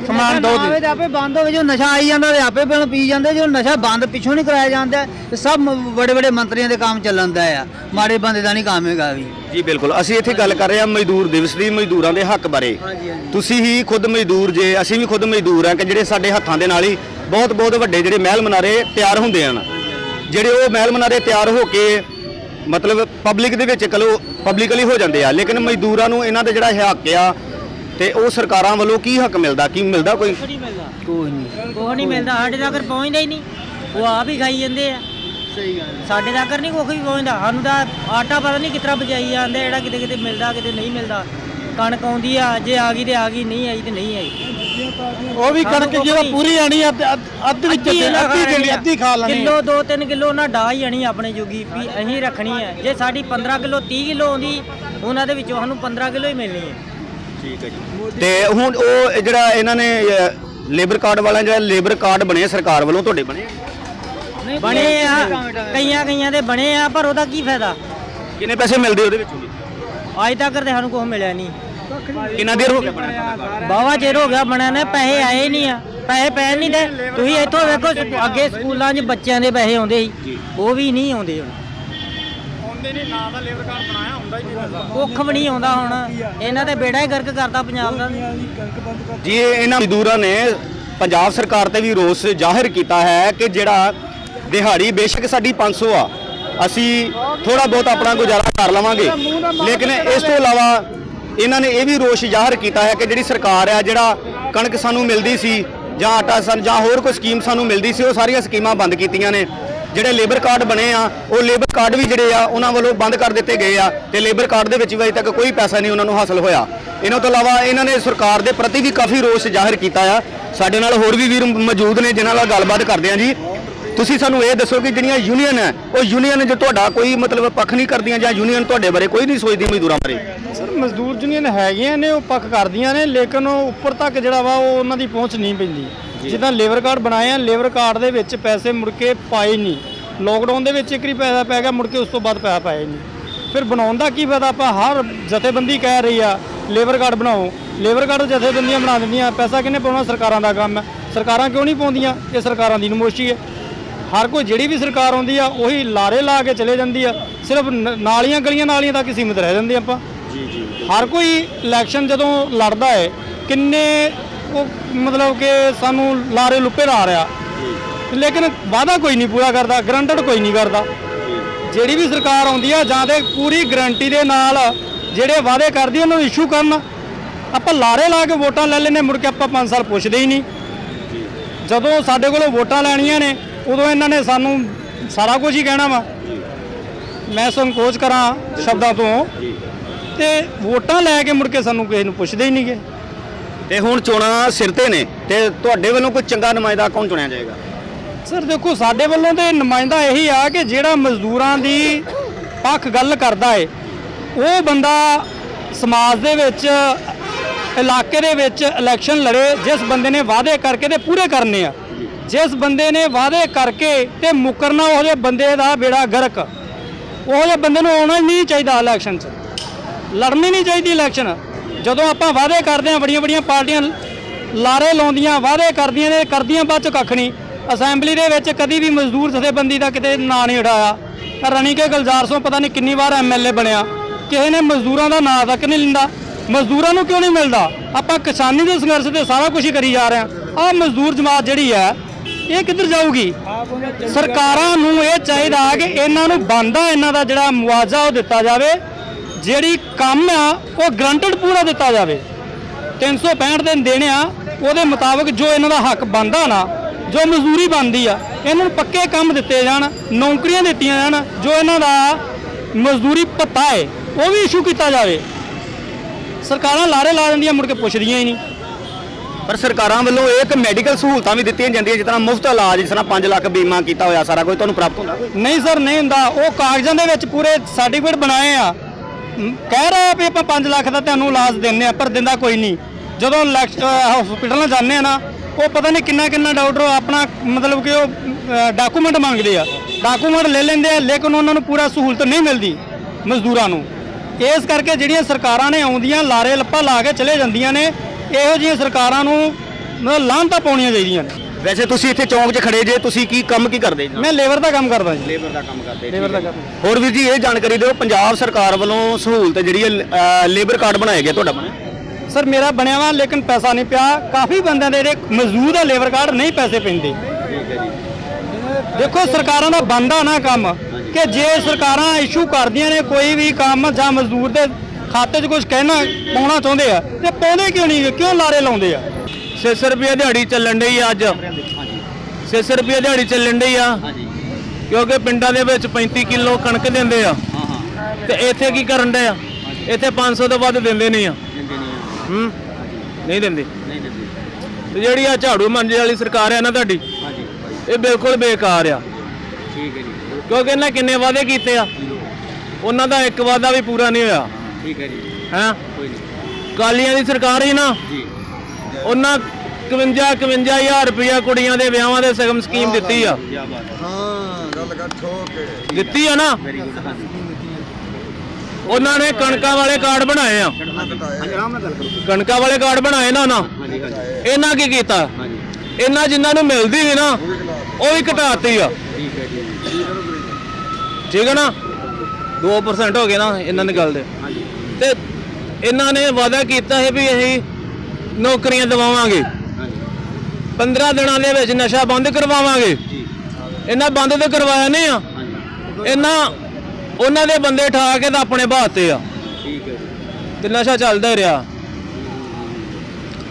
ਸਮਾਨ ਦੋ ਨਾ ਹੋਵੇ ਦੀ ਤੇ ਆਪੇ ਬੰਦ ਹੋਵੇ ਜੋ ਨਸ਼ਾ ਆਈ ਜਾਂਦਾ ਤੇ ਆਪੇ ਪਹਿਲਾਂ ਪੀ ਜਾਂਦੇ ਜੋ ਨਸ਼ਾ ਬੰਦ ਪਿੱਛੋਂ ਨਹੀਂ ਕਰਾਇਆ ਜਾਂਦਾ ਤੇ ਸਭ ਬੜੇ ਬੜੇ ਮੰਤਰੀਆਂ ਦੇ ਕੰਮ ਚੱਲਣ ਦਾ ਆ। ਮਾੜੇ ਬੰਦੇ ਦਾ ਨਹੀਂ ਕੰਮ ਹੈਗਾ ਵੀ। ਜੀ ਬਿਲਕੁਲ। ਅਸੀਂ ਇੱਥੇ ਗੱਲ ਕਰ ਰਹੇ ਹਾਂ ਮਜ਼ਦੂਰ ਦਿਵਸ ਦੀ ਮਜ਼ਦੂਰਾਂ ਦੇ ਹੱਕ ਬਾਰੇ। ਹਾਂਜੀ ਹਾਂਜੀ। ਤੁਸੀਂ ਹੀ ਖੁਦ ਮਜ਼ਦੂਰ ਜੇ ਅਸੀਂ ਵੀ ਖੁਦ ਮਜ਼ਦੂਰ ਆ ਕਿ ਜਿਹੜੇ ਸਾਡੇ ਹੱਥਾਂ ਦੇ ਨਾਲ ਹੀ ਬਹੁਤ ਬਹੁਤ ਵੱਡੇ ਜਿਹੜੇ ਮਹਿਲ ਮਨਾਰੇ ਤਿਆਰ ਹੁੰਦੇ ਹਨ। ਜਿਹੜੇ ਉਹ ਮਹਿਲ ਮਨਾਰੇ ਤਿਆਰ ਹੋ ਕੇ ਮਤਲਬ ਪਬਲਿਕ ਦੇ ਵਿੱਚ ਕਲੋ ਪਬਲਿਕਲੀ ਹੋ ਜਾਂਦੇ ਆ ਲੇਕਿਨ ਮਜ਼ਦੂਰਾਂ ਨੂੰ ਇਹਨਾਂ ਦਾ ਜਿਹੜਾ ਹੱਕ ਆ ਤੇ ਉਹ ਸਰਕਾਰਾਂ ਵੱਲੋਂ ਕੀ ਹੱਕ ਮਿਲਦਾ ਕੀ ਮਿਲਦਾ ਕੋਈ? ਨਹੀਂ ਮਿਲਦਾ। ਕੋਈ ਨਹੀਂ। ਕੁਛ ਨਹੀਂ ਮਿਲਦਾ ਸਾਡੇ ਤੱਕ ਪਹੁੰਚਦਾ ਹੀ ਨਹੀਂ। ਉਹ ਆਪ ਹੀ ਖਾਈ ਜਾਂਦੇ ਆ। ਸਹੀ ਗੱਲ ਸਾਡੇ ਤੱਕ ਨਹੀਂ ਕੁਛ ਵੀ ਪਹੁੰਚਦਾ। ਸਾਨੂੰ ਤਾਂ ਆਟਾ ਪਤਾ ਨਹੀਂ ਕਿਤਰਾ ਬਜਾਈ ਜਾਂਦੇ ਜਿਹੜਾ ਕਿਤੇ ਕਿਤੇ ਮਿਲਦਾ ਕਿਤੇ ਨਹੀਂ ਮਿਲਦਾ। ਕਣਕ ਆਉਂਦੀ ਆ ਜੇ ਆ ਗਈ ਤੇ ਆ ਗਈ ਨਹੀਂ ਆਈ ਤੇ ਨਹੀਂ ਆਈ। ਉਹ ਵੀ ਕਣਕ ਜਿਹੜਾ ਕੋਈ- ਪੂਰੀ ਆਣੀ ਅੱਧ ਅੱਧ ਵਿੱਚ ਅੱਧੀ ਇਹਨਾਂ ਅੱਧੀ ਖਾਣੀ ਦੇਣੀ ਆ। ਅੱਧੀ ਖਾ ਲੈਣੀ ਕਿਲੋ 2-3 ਕਿਲੋ ਉਹਨਾਂ ਡਾਹ ਹੀ ਆਣੀ ਆਪਣੇ ਜੋਗੀ ਵੀ ਅਸੀਂ ਰੱਖਣੀ ਹੈ ਜੇ ਸਾਡੀ 15 ਕਿਲੋ 30 ਕਿਲੋ ਆਉਂਦੀ ਉਹਨਾਂ ਦੇ ਵਿੱਚੋਂ ਸਾਨੂੰ 15 ਕਿਲੋ ਹੀ ਮਿਲਣੀ ਹੈ ਠੀਕ ਹੈ ਜੀ। ਤੇ ਹੁਣ ਉਹ ਜਿਹੜਾ ਇਹਨਾਂ ਨੇ ਲੇਬਰ ਕਾਰਡ ਵਾਲਿਆਂ ਜਿਹੜਾ ਲੇਬਰ ਕਾਰਡ ਬਣੇ ਸਰਕਾਰ ਵੱਲੋਂ ਤੁਹਾਡੇ ਬਣੇ ਬਣੇ ਆ ਕਈਆਂ ਕਈਆਂ ਦੇ ਬਣੇ ਆ ਪਰ ਉਹਦਾ ਕੀ ਫਾਇਦਾ? ਕਿੰਨੇ ਪੈਸੇ ਮਿਲਦੇ ਉਹਦੇ ਵਿੱਚੋਂ? ਜੀ ਅੱਜ ਤੱਕ ਤੇ ਸਾਨੂੰ ਕੁਝ ਮਿਲਿਆ ਨਹੀਂ। ਕਿੰਨਾ ਦੇਰ ਹੋ ਬਾਵਾ ਚਿਰ ਹੋ ਗਿਆ ਬਣਿਆ ਨੇ ਪੈਸੇ ਆਏ ਨਹੀਂ ਆ। ਪੈਸੇ ਪੈ ਨਹੀਂ ਦੇ। ਤੁਸੀਂ ਇੱਥੋਂ ਵੇਖੋ ਅੱਗੇ ਸਕੂਲਾਂ 'ਚ ਬੱਚਿਆਂ ਦੇ ਪੈਸੇ ਆਉਂਦੇ ਸੀ। ਉਹ ਵੀ ਨਹੀਂ ਆਉਂਦੇ ਹੁਣ। ਆਉਂਦੇ ਨਹੀਂ ਨਾ ਦਾ ਲੇਬਰ ਕਾਰਡ ਬਣਾਇਆ ਹੁੰਦਾ ਹੀ ਨਹੀਂ ਕੁੱਖ ਵੀ ਨਹੀਂ ਆਉਂਦਾ ਹੁਣ। ਇਹਨਾਂ ਤੇ ਬੇੜਾ ਹੀ ਗਰਕ ਕਰਤਾ ਪੰਜਾਬ ਦਾ। ਜੀ ਇਹਨਾਂ ਮਜ਼ਦੂਰਾਂ ਨੇ ਪੰਜਾਬ ਸਰਕਾਰ ਤੇ ਵੀ ਰੋਸ ਜ਼ਾਹਿਰ ਕੀਤਾ ਹੈ ਕਿ ਜਿਹੜਾ ਦਿਹਾੜੀ ਬੇਸ਼ੱਕ ਸਾਡੀ 500 ਆ। ਅਸੀਂ ਥੋੜਾ ਬਹੁਤ ਆਪਣਾ ਗੁਜ਼ਾਰਾ ਕਰ ਲਵਾਂਗੇ। ਲੇਕਿਨ ਇਸ ਤੋਂ ਇਲਾਵਾ ਇਹਨਾਂ ਨੇ ਇਹ ਵੀ ਰੋਸ ਜ਼ਾਹਿਰ ਕੀਤਾ ਹੈ ਕਿ ਜਿਹੜੀ ਸਰਕਾਰ ਹੈ ਜਿਹੜਾ ਕਣਕ ਸਾਨੂੰ ਮਿਲਦੀ ਸੀ ਜਾਂ ਆਟਾ ਸਾਨੂੰ ਜਾਂ ਹੋਰ ਕੋਈ ਸਕੀਮ ਸਾਨੂੰ ਮਿਲਦੀ ਸੀ, ਉਹ ਸਾਰੀਆਂ ਸਕੀਮਾਂ ਬੰਦ ਕੀਤੀਆਂ ਨੇ। ਜਿਹੜੇ ਲੇਬਰ ਕਾਰਡ ਬਣੇ ਆ, ਉਹ ਲੇਬਰ ਕਾਰਡ ਵੀ ਜਿਹੜੇ ਆ, ਉਹਨਾਂ ਵੱਲੋਂ ਬੰਦ ਕਰ ਦਿੱਤੇ ਗਏ ਆ ਤੇ ਲੇਬਰ ਕਾਰਡ ਦੇ ਵਿੱਚ ਵੀ ਅਜੇ ਤੱਕ ਕੋਈ ਪੈਸਾ ਨਹੀਂ ਉਹਨਾਂ ਨੂੰ ਹਾਸਲ ਹੋਇਆ। ਇਹਨਾਂ ਤੋਂ ਇਲਾਵਾ ਇਹਨਾਂ ਨੇ ਸਰਕਾਰ ਦੇ ਪ੍ਰਤੀ ਵੀ ਕਾਫੀ ਰੋਸ ਜ਼ਾਹਿਰ ਕੀਤਾ ਆ। ਸਾਡੇ ਨਾਲ ਹੋਰ ਵੀ ਵੀਰ ਮੌਜੂਦ ਨੇ, ਜਿਨ੍ਹਾਂ ਨਾਲ ਗੱਲਬਾਤ ਕਰਦੇ ਆ ਜੀ। ਤੁਸੀਂ ਸਾਨੂੰ ਇਹ ਦੱਸੋ ਕਿ ਜਿਹੜੀਆਂ ਯੂਨੀਅਨ ਹੈ ਉਹ ਯੂਨੀਅਨ ਜੋ ਤੁਹਾਡਾ ਕੋਈ ਮਤਲਬ ਪੱਖ ਨਹੀਂ ਕਰਦੀਆਂ ਜਾਂ ਯੂਨੀਅਨ ਤੁਹਾਡੇ ਬਾਰੇ ਕੋਈ ਨਹੀਂ ਸੋਚਦੀ ਮਜ਼ਦੂਰਾਂ ਬਾਰੇ? ਸਰ ਮਜ਼ਦੂਰ ਯੂਨੀਅਨ ਹੈਗੀਆਂ ਨੇ ਉਹ ਪੱਕ ਕਰਦੀਆਂ ਨੇ ਲੇਕਿਨ ਉਹ ਉੱਪਰ ਤੱਕ ਜਿਹੜਾ ਵਾ ਉਹ ਉਹਨਾਂ ਦੀ ਪਹੁੰਚ ਨਹੀਂ ਪੈਂਦੀ। ਜਿੱਦਾਂ ਲੇਬਰ ਕਾਰਡ ਬਣਾਏ ਆ ਲੇਬਰ ਕਾਰਡ ਦੇ ਵਿੱਚ ਪੈਸੇ ਮੁੜ ਕੇ ਪਾਏ ਨਹੀਂ। ਲੋਕਡਾਊਨ ਦੇ ਵਿੱਚ ਇੱਕ ਵਾਰੀ ਪੈਸਾ ਪੈ ਗਿਆ ਮੁੜ ਕੇ ਉਸ ਤੋਂ ਬਾਅਦ ਪੈਸਾ ਪਾਏ ਨਹੀਂ। ਫਿਰ ਬਣਾਉਣ ਦਾ ਕੀ ਫਾਇਦਾ? ਆਪਾਂ ਹਰ ਜਥੇਬੰਦੀ ਕਹਿ ਰਹੀ ਆ ਲੇਬਰ ਕਾਰਡ ਬਣਾਓ। ਲੇਬਰ ਕਾਰਡ ਜਥੇਬੰਦੀਆਂ ਬਣਾ ਦਿੰਦੀਆਂ ਪੈਸਾ ਕਿਹਨੇ ਪਾਉਣਾ? ਸਰਕਾਰਾਂ ਦਾ ਕੰਮ ਹੈ। ਸਰਕਾਰਾਂ ਕਿਉਂ ਨਹੀਂ ਪਾਉਂਦੀਆਂ? ਇਹ ਸਰਕਾਰਾਂ ਦੀ ਨਮੋਸ਼ੀ ਹੈ। ਹਰ ਕੋਈ ਜਿਹੜੀ ਵੀ ਸਰਕਾਰ ਆਉਂਦੀ ਆ ਉਹੀ ਲਾਰੇ ਲਾ ਕੇ ਚਲੇ ਜਾਂਦੀ ਆ। ਸਿਰਫ ਨ- ਨਾਲੀਆਂ ਗਲੀਆਂ ਨਾਲੀਆਂ ਤੱਕ ਹੀ ਸੀਮਿਤ ਰਹਿ ਜਾਂਦੇ ਆਪਾਂ। ਜੀ ਜੀ ਹਰ ਕੋਈ ਇਲੈਕਸ਼ਨ ਜਦੋਂ ਲੜਦਾ ਹੈ ਕਿੰਨੇ ਉਹ ਮਤਲਬ ਕਿ ਸਾਨੂੰ ਲਾਰੇ ਲੁੱਪੇ ਲਾ ਰਿਹਾ। ਲੇਕਿਨ ਵਾਅਦਾ ਕੋਈ ਨਹੀਂ ਪੂਰਾ ਕਰਦਾ ਗਰੰਟਡ ਕੋਈ ਨਹੀਂ ਕਰਦਾ। ਜਿਹੜੀ ਵੀ ਸਰਕਾਰ ਆਉਂਦੀ ਆ ਜਾਂ ਤੇ ਪੂਰੀ ਗਰੰਟੀ ਦੇ ਨਾਲ ਜਿਹੜੇ ਵਾਅਦੇ ਕਰਦੀ ਉਹਨਾਂ ਨੂੰ ਇਸ਼ੂ ਕਰਨ। ਆਪਾਂ ਲਾਰੇ ਲਾ ਕੇ ਵੋਟਾਂ ਲੈ ਲੈਨੇ ਮੁੜ ਕੇ ਆਪਾਂ 5 ਸਾਲ ਪੁੱਛਦੇ ਹੀ ਨਹੀਂ। ਜਦੋਂ ਸਾਡੇ ਕੋਲੋਂ ਵੋਟਾਂ ਲੈਣੀਆਂ ਨੇ ਉਦੋਂ ਇਹਨਾਂ ਨੇ ਸਾਨੂੰ ਸਾਰਾ ਕੁਝ ਹੀ ਕਹਿਣਾ ਵਾ। ਮੈਂ ਸੰਕੋਚ ਕਰਾਂ ਸ਼ਬਦਾਂ ਤੋਂ। ਤੇ ਵੋਟਾਂ ਲੈ ਕੇ ਮੁੜ ਕੇ ਸਾਨੂੰ ਕਿਸੇ ਨੂੰ ਪੁੱਛਦੇ ਹੀ ਨਹੀਂਗੇ। ਤੇ ਹੁਣ ਚੋਣਾਂ ਸਿਰ ਤੇ ਨੇ ਤੇ ਤੁਹਾਡੇ ਵੱਲੋਂ ਕੋਈ ਚੰਗਾ ਨੁਮਾਇੰਦਾ ਕੌਣ ਚੁਣਿਆ ਜਾਏਗਾ? ਸਰ ਦੇਖੋ ਸਾਡੇ ਵੱਲੋਂ ਤੇ ਨੁਮਾਇੰਦਾ ਇਹੀ ਆ ਕਿ ਜਿਹੜਾ ਮਜ਼ਦੂਰਾਂ ਦੀ ਪੱਖ ਗੱਲ ਕਰਦਾ ਏ ਉਹ ਬੰਦਾ ਸਮਾਜ ਦੇ ਵਿੱਚ ਇਲਾਕੇ ਦੇ ਵਿੱਚ ਇਲੈਕਸ਼ਨ ਲੜੇ ਜਿਸ ਬੰਦੇ ਨੇ ਵਾਅਦੇ ਕਰਕੇ ਤੇ ਪੂਰੇ ਕਰਨੇ ਆ। ਜਿਸ ਬੰਦੇ ਨੇ ਵਾਅਦੇ ਕਰਕੇ ਤੇ ਮੁਕਰਨਾ ਉਹਦੇ ਬੰਦੇ ਦਾ ਬੇੜਾ ਗਰਕ। ਉਹ ਜਿਹੇ ਬੰਦੇ ਨੂੰ ਆਉਣਾ ਨਹੀਂ ਚਾਹੀਦਾ ਇਲੈਕਸ਼ਨ 'ਚ। ਲੜਨੀ ਨਹੀਂ ਚਾਹੀਦੀ ਇਲੈਕਸ਼ਨ ਜਦੋਂ ਆਪਾਂ ਵਾਅਦੇ ਕਰਦੇ ਆ ਬੜੀਆਂ ਬੜੀਆਂ ਪਾਰਟੀਆਂ ਲਾਰੇ ਲਾਉਂਦੀਆਂ, ਵਾਅਦੇ ਕਰਦੀਆਂ ਨੇ, ਕਰਦੀਆਂ ਬਾਅਦ ਚ ਕੱਖ ਨਹੀਂ। ਅਸੈਂਬਲੀ ਦੇ ਵਿੱਚ ਕਦੀ ਵੀ ਮਜ਼ਦੂਰ ਜਥੇਬੰਦੀ ਦਾ ਕਿਤੇ ਨਾਂ ਨਹੀਂ ਉਠਾਇਆ ਰਣੀ ਕੇ ਗੁਲਜ਼ਾਰ ਸਿੰਘ ਪਤਾ ਨਹੀਂ ਕਿੰਨੀ ਵਾਰ ਐਮਐਲਏ ਬਣਿਆ। ਕਿਸੇ ਨੇ ਮਜ਼ਦੂਰਾਂ ਦਾ ਨਾਂ ਤੱਕ ਨਹੀਂ ਲੈਂਦਾ। ਮਜ਼ਦੂਰਾਂ ਨੂੰ ਕਿਉਂ ਨਹੀਂ ਮਿਲਦਾ? ਆਪਾਂ ਕਿਸਾਨੀ ਦੇ ਸੰਘਰਸ਼ ਤੇ ਸਾਰਾ ਕੁਝ ਹੀ ਕਰੀ ਜਾ ਰਹੇ ਆ ਆਹ ਮਜ਼ਦੂਰ ਜਮਾਤ ਜਿਹੜੀ ਹੈ ਇਹ ਕਿੱਧਰ ਜਾਊਗੀ? ਸਰਕਾਰਾਂ ਨੂੰ ਇਹ ਚਾਹੀਦਾ ਕਿ ਇਹਨਾਂ ਨੂੰ ਬੰਦਾ ਇਹਨਾਂ ਦਾ ਜਿਹੜਾ ਮੁਆਵਜ਼ਾ ਉਹ ਦਿੱਤਾ ਜਾਵੇ, ਜਿਹੜੀ ਕੰਮ ਆ, ਉਹ ਗਰੰਟਡ ਪੂਰਾ ਦਿੱਤਾ ਜਾਵੇ। 365 ਦਿਨ ਦੇਣੇ ਆ, ਉਹਦੇ ਮੁਤਾਬਕ ਜੋ ਇਹਨਾਂ ਦਾ ਹੱਕ ਬਣਦਾ ਨਾ, ਜੋ ਮਜ਼ਦੂਰੀ ਬਣਦੀ ਆ, ਇਹਨਾਂ ਨੂੰ ਪੱਕੇ ਕੰਮ ਦਿੱਤੇ ਜਾਣ, ਨੌਕਰੀਆਂ ਦਿੱਤੀਆਂ ਜਾਣ, ਜੋ ਇਹਨਾਂ ਦਾ ਮਜ਼ਦੂਰੀ ਭੱਤਾ ਹੈ ਉਹ ਵੀ ਇਸ਼ੂ ਕੀਤਾ ਜਾਵੇ। ਸਰਕਾਰਾਂ ਲਾਰੇ ਲਾ ਦਿੰਦੀਆਂ, ਮੁੜ ਕੇ ਪੁੱਛਦੀਆਂ ਹੀ ਨਹੀਂ। ਪਰ ਸਰਕਾਰਾਂ ਵੱਲੋਂ ਇਹ ਇੱਕ ਮੈਡੀਕਲ ਸਹੂਲਤਾਂ ਵੀ ਦਿੱਤੀਆਂ ਜਾਂਦੀਆਂ, ਜਿਸ ਤਰ੍ਹਾਂ ਮੁਫਤ ਇਲਾਜ, ਜਿਸ ਤਰ੍ਹਾਂ 5 ਲੱਖ ਬੀਮਾ ਕੀਤਾ ਹੋਇਆ, ਸਾਰਾ ਕੁਝ ਤੁਹਾਨੂੰ ਪ੍ਰਾਪਤ ਹੁੰਦਾ? ਨਹੀਂ ਸਰ, ਨਹੀਂ ਹੁੰਦਾ। ਉਹ ਕਾਗਜ਼ਾਂ ਦੇ ਵਿੱਚ ਪੂਰੇ ਸਰਟੀਫਿਕੇਟ ਬਣਾਏ ਆ। ਕਹਿ ਰਹੇ ਆ ਵੀ ਆਪਾਂ 5 ਲੱਖ ਦਾ ਤੁਹਾਨੂੰ ਇਲਾਜ ਦਿੰਨੇ ਆ, ਪਰ ਦਿੰਦਾ ਕੋਈ ਨਹੀਂ। ਜਦੋਂ ਹਸਪੀਟਲਾਂ ਜਾਂਦੇ ਆ ਨਾ, ਉਹ ਪਤਾ ਨਹੀਂ ਕਿੰਨਾ ਕਿੰਨਾ ਡਾਕਟਰ ਆਪਣਾ ਮਤਲਬ ਕਿ ਉਹ ਡਾਕੂਮੈਂਟ ਮੰਗਦੇ ਆ। ਡਾਕੂਮੈਂਟ ਲੈ ਲੈਂਦੇ ਆ, ਲੇਕਿਨ ਉਹਨਾਂ ਨੂੰ ਪੂਰਾ ਸਹੂਲਤ ਨਹੀਂ ਮਿਲਦੀ ਮਜ਼ਦੂਰਾਂ ਨੂੰ। ਇਸ ਕਰਕੇ ਜਿਹੜੀਆਂ ਸਰਕਾਰਾਂ ਨੇ ਆਉਂਦੀਆਂ, ਲਾਰੇ ਲੱਪਾ ਲਾ ਕੇ ਚਲੇ ਜਾਂਦੀਆਂ ਨੇ ਇਹੋ ਜਿਹੀਆਂ ਸਰਕਾਰਾਂ ਨੂੰ ਮਤਲਬ ਲਾਹਨਤਾਂ ਪਾਉਣੀਆਂ ਚਾਹੀਦੀਆਂ ਨੇ। ਵੈਸੇ ਤੁਸੀਂ ਇੱਥੇ ਚੌਂਕ 'ਚ ਖੜੇ ਜੇ ਤੁਸੀਂ ਕੀ ਕੰਮ ਕੀ ਕਰਦੇ ਜੀ? ਮੈਂ ਲੇਬਰ ਦਾ ਕੰਮ ਕਰਦਾ ਜੀ। ਲੇਬਰ ਦਾ ਕੰਮ ਕਰਦੇ ਲੇਬਰ ਦਾ ਕੰਮ ਹੋਰ ਵੀਰ ਜੀ ਇਹ ਜਾਣਕਾਰੀ ਦਿਓ ਪੰਜਾਬ ਸਰਕਾਰ ਵੱਲੋਂ ਸਹੂਲਤ ਜਿਹੜੀ ਹੈ ਲੇਬਰ ਕਾਰਡ ਬਣਾਇਆ ਗਿਆ ਤੁਹਾਡਾ ਬਣਿਆ? ਸਰ ਮੇਰਾ ਬਣਿਆ ਵਾ ਲੇਕਿਨ ਪੈਸਾ ਨਹੀਂ ਪਿਆ। ਕਾਫੀ ਬੰਦਿਆਂ ਦੇ ਜਿਹੜੇ ਮਜ਼ਦੂਰ ਆ ਲੇਬਰ ਕਾਰਡ ਨਹੀਂ ਪੈਸੇ ਪੈਂਦੇ। ਦੇਖੋ ਸਰਕਾਰਾਂ ਦਾ ਬੰਦਾ ਨਾ ਕੰਮ ਕਿ ਜੇ ਸਰਕਾਰਾਂ ਇਸ਼ੂ ਕਰਦੀਆਂ ਨੇ ਕੋਈ ਵੀ ਕੰਮ ਜਾਂ ਮਜ਼ਦੂਰ ਦੇ ਖਾਤੇ 'ਚ ਕੁਝ ਕਹਿਣਾ ਪਾਉਣਾ ਚਾਹੁੰਦੇ ਆ ਤੇ ਪਾਉਂਦੇ ਕਿਉਂ ਨਹੀਂ? ਕਿਉਂ ਲਾਰੇ ਲਾਉਂਦੇ ਆ? 600 ਰੁਪਏ ਦਿਹਾੜੀ ਚੱਲਣ ਡਈ ਆ ਅੱਜ। 600 ਰੁਪਏ ਦਿਹਾੜੀ ਚੱਲਣ ਡਈ ਆ। ਕਿਉਂਕਿ ਪਿੰਡਾਂ ਦੇ ਵਿੱਚ 35 ਕਿਲੋ ਕਣਕ ਦਿੰਦੇ ਆ। ਤੇ ਇੱਥੇ ਕੀ ਕਰਨ ਡਏ ਆ? ਇੱਥੇ 500 ਤੋਂ ਵੱਧ ਦਿੰਦੇ ਨਹੀਂ ਆ। ਹੂੰ? ਨਹੀਂ ਦਿੰਦੇ। ਤੇ ਜਿਹੜੀ ਆ ਝਾੜੂ ਮੰਜੇ ਵਾਲੀ ਸਰਕਾਰ ਹੈ ਨਾ ਤੁਹਾਡੀ ਇਹ ਬਿਲਕੁਲ ਬੇਕਾਰ ਆ। ਠੀਕ ਹੈ ਜੀ। ਕਿਉਂਕਿ ਇਹਨਾਂ ਕਿੰਨੇ ਵਾਅਦੇ ਕੀਤੇ ਆ? ਉਹਨਾਂ ਦਾ ਇੱਕ ਵਾਅਦਾ ਵੀ ਪੂਰਾ ਨਹੀਂ ਹੋਇਆ। ਠੀਕ ਹੈ ਜੀ। ਹਾਂ? ਕਾਲੀਆਂ ਦੀ ਸਰਕਾਰ ਹੀ ਨਾ। ਜੀ। ਉਹਨਾਂ 51 51000 ਰੁਪਇਆ ਕੁੜੀਆਂ ਦੇ ਵਿਆਹਾਂ ਦੇ ਸਗਮ ਸਕੀਮ ਦਿੱਤੀ ਆ। ਹਾਂ। ਗੱਲ ਕਰ ਠੋਕ ਦਿੱਤੀ ਆ ਨਾ? ਉਹਨਾਂ ਨੇ ਕਣਕਾਂ ਵਾਲੇ ਕਾਰਡ ਬਣਾਏ ਆ। ਕਣਕਾਂ ਵਾਲੇ ਕਾਰਡ ਬਣਾਏ ਨਾ ਨਾ। ਇਹਨਾਂ ਕੀ ਕੀਤਾ? ਇਹਨਾਂ ਜਿਨ੍ਹਾਂ ਨੂੰ ਮਿਲਦੀ ਸੀ ਨਾ ਉਹ ਵੀ ਘਟਾਤੀ ਆ। ਠੀਕ ਹੈ ਨਾ 2% ਹੋ ਗਏ ਨਾ ਇਹਨਾਂ ਦੀ ਗੱਲ ਦੇ। ਤੇ ਇਹਨਾਂ ਨੇ ਵਾਅਦਾ ਕੀਤਾ ਹੈ ਵੀ ਅਸੀਂ ਨੌਕਰੀਆਂ ਦਿਵਾਵਾਂਗੇ। 15 ਦਿਨਾਂ ਦੇ ਵਿੱਚ ਨਸ਼ਾ ਬੰਦ ਕਰਵਾਵਾਂਗੇ। ਇਹਨਾਂ ਬੰਦ ਤੇ ਕਰਵਾਇਆ ਨਹੀਂ ਆ। ਇਹਨਾਂ, ਉਹਨਾਂ ਦੇ ਬੰਦੇ ਠਾ ਕੇ ਤਾਂ ਆਪਣੇ ਬਾਤੇ ਆ। ਠੀਕ ਹੈ ਤੇ ਨਸ਼ਾ ਚੱਲਦਾ ਰਿਹਾ।